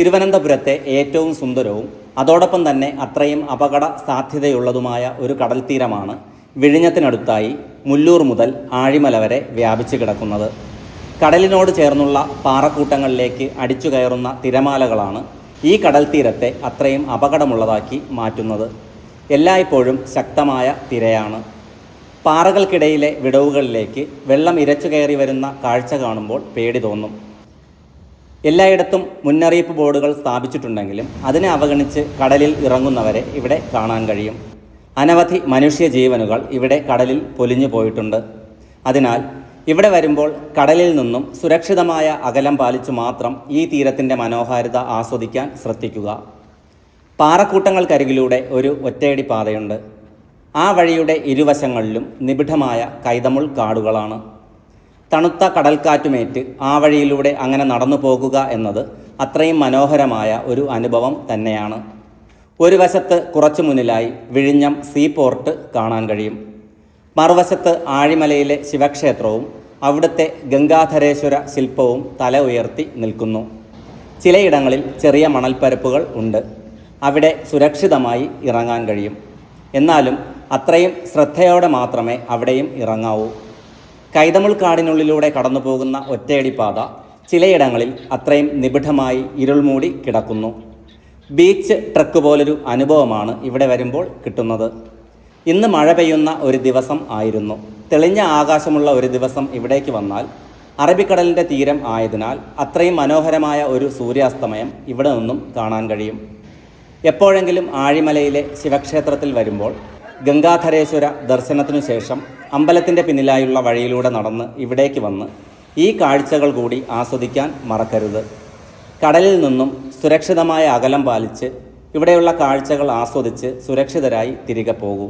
തിരുവനന്തപുരത്തെ ഏറ്റവും സുന്ദരവും അതോടൊപ്പം തന്നെ അത്രയും അപകട സാധ്യതയുള്ളതുമായ ഒരു കടൽ തീരമാണ് വിഴിഞ്ഞത്തിനടുത്തായി മുല്ലൂർ മുതൽ ആഴിമല വരെ വ്യാപിച്ചു കിടക്കുന്നത്. കടലിനോട് ചേർന്നുള്ള പാറക്കൂട്ടങ്ങളിലേക്ക് അടിച്ചു കയറുന്ന തിരമാലകളാണ് ഈ കടൽ തീരത്തെ അത്രയും അപകടമുള്ളതാക്കി മാറ്റുന്നത്. എല്ലായ്പ്പോഴും ശക്തമായ തിരയാണ്. പാറകൾക്കിടയിലെ വിടവുകളിലേക്ക് വെള്ളം ഇരച്ചു കയറി വരുന്ന കാഴ്ച കാണുമ്പോൾ പേടി തോന്നും. എല്ലായിടത്തും മുന്നറിയിപ്പ് ബോർഡുകൾ സ്ഥാപിച്ചിട്ടുണ്ടെങ്കിലും അതിനെ അവഗണിച്ച് കടലിൽ ഇറങ്ങുന്നവരെ ഇവിടെ കാണാൻ കഴിയും. അനവധി മനുഷ്യ ജീവനുകൾ ഇവിടെ കടലിൽ പൊലിഞ്ഞു പോയിട്ടുണ്ട്. അതിനാൽ ഇവിടെ വരുമ്പോൾ കടലിൽ നിന്നും സുരക്ഷിതമായ അകലം പാലിച്ചു മാത്രം ഈ തീരത്തിന്റെ മനോഹാരിത ആസ്വദിക്കാൻ ശ്രദ്ധിക്കുക. പാറക്കൂട്ടങ്ങൾക്കരികിലൂടെ ഒരു ഒറ്റയടി പാതയുണ്ട്. ആ വഴിയുടെ ഇരുവശങ്ങളിലും നിബിഡമായ കൈതമുൾ കാടുകളാണ്. തണുത്ത കടൽക്കാറ്റുമേറ്റ് ആ വഴിയിലൂടെ അങ്ങനെ നടന്നു പോകുക എന്നത് അത്രയും മനോഹരമായ ഒരു അനുഭവം തന്നെയാണ്. ഒരു വശത്ത് കുറച്ചു മുന്നിലായി വിഴിഞ്ഞം സീ പോർട്ട് കാണാൻ കഴിയും. മറുവശത്ത് ആഴിമലയിലെ ശിവക്ഷേത്രവും അവിടുത്തെ ഗംഗാധരേശ്വര ശില്പവും തല ഉയർത്തി നിൽക്കുന്നു. ചിലയിടങ്ങളിൽ ചെറിയ മണൽപ്പരപ്പുകൾ ഉണ്ട്. അവിടെ സുരക്ഷിതമായി ഇറങ്ങാൻ കഴിയും. എന്നാലും അത്രയും ശ്രദ്ധയോടെ മാത്രമേ അവിടെയും ഇറങ്ങാവൂ. കൈതമുൾ കാടിനുള്ളിലൂടെ കടന്നു പോകുന്ന ഒറ്റയടിപ്പാത ചിലയിടങ്ങളിൽ അത്രയും നിബിഡമായി ഇരുൾമൂടി കിടക്കുന്നു. ബീച്ച് ട്രക്ക് പോലൊരു അനുഭവമാണ് ഇവിടെ വരുമ്പോൾ കിട്ടുന്നത്. ഇന്ന് മഴ പെയ്യുന്ന ഒരു ദിവസം ആയിരുന്നു. തെളിഞ്ഞ ആകാശമുള്ള ഒരു ദിവസം ഇവിടേക്ക് വന്നാൽ അറബിക്കടലിന്റെ തീരം ആയതിനാൽ അത്രയും മനോഹരമായ ഒരു സൂര്യാസ്തമയം ഇവിടെ നിന്നും കാണാൻ കഴിയും. എപ്പോഴെങ്കിലും ആഴിമലയിലെ ശിവക്ഷേത്രത്തിൽ വരുമ്പോൾ ഗംഗാധരേശ്വര ദർശനത്തിനു ശേഷം അമ്പലത്തിന്റെ പിന്നിലായുള്ള വഴിയിലൂടെ നടന്ന് ഇവിടേക്ക് വന്ന് ഈ കാഴ്ചകൾ കൂടി ആസ്വദിക്കാൻ മറക്കരുത്. കടലിൽ നിന്നും സുരക്ഷിതമായ അകലം പാലിച്ച് ഇവിടെയുള്ള കാഴ്ചകൾ ആസ്വദിച്ച് സുരക്ഷിതരായി തിരികെ പോകൂ.